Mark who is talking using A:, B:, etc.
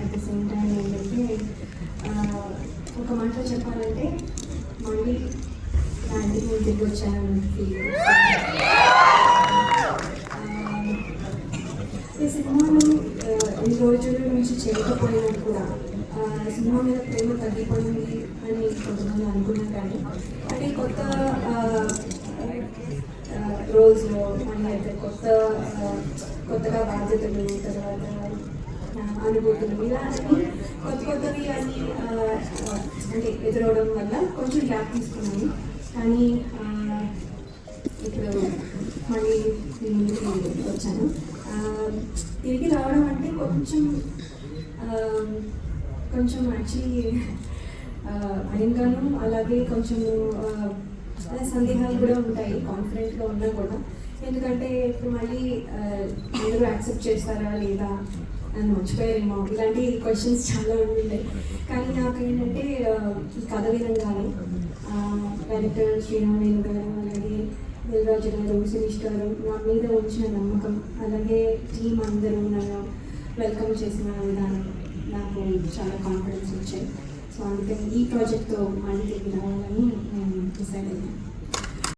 A: At the same time ఏంటంటే ఒక మాటలో చెప్పాలంటే మళ్ళీ నా ఇంటికి తిరిగి ఫీల్ ఈ సినిమాను ఈ రోజుల నుంచి చేయకపోయినా కూడా సినిమా మీద ప్రేమ తగ్గిపోయింది అని కొంతమంది అనుకున్నారు కానీ అంటే కొత్త రోల్స్లో మన అయితే కొత్త కొత్తగా బాధ్యతలు తర్వాత అనుభూతులు. ఇలా అన్ని కొత్త కొత్తవి అన్ని అంటే ఎదురవడం వల్ల కొంచెం గ్యాప్ తీసుకున్నాను. కానీ ఇప్పుడు మళ్ళీ ముందుకు వచ్చాను. తిరిగి రావడం అంటే కొంచెం కొంచెం మంచి భయంగాను అలాగే కొంచెం సందేహాలు కూడా ఉంటాయి కాన్ఫిడెంట్గా ఉన్నా కూడా. ఎందుకంటే ఇప్పుడు మళ్ళీ అందరూ యాక్సెప్ట్ చేస్తారా లేదా? అని మర్చిపోయారేమో. ఇలాంటి క్వశ్చన్స్ చాలా ఉంటాయి కానీ నాకు ఏంటంటే ఈ కథ వినంగానే డైరెక్టర్ శ్రీరామ్ గారు అలాగే దిల్రాజు గారు సునీష్ గారు నా మీద ఉంచిన నమ్మకం అలాగే టీం అందరూ నన్ను వెల్కమ్ చేసిన విధానం నాకు చాలా కాన్ఫిడెన్స్ వచ్చాయి సో అందుకని ఈ ప్రాజెక్ట్తో మళ్ళీ తిరిగి రావాలని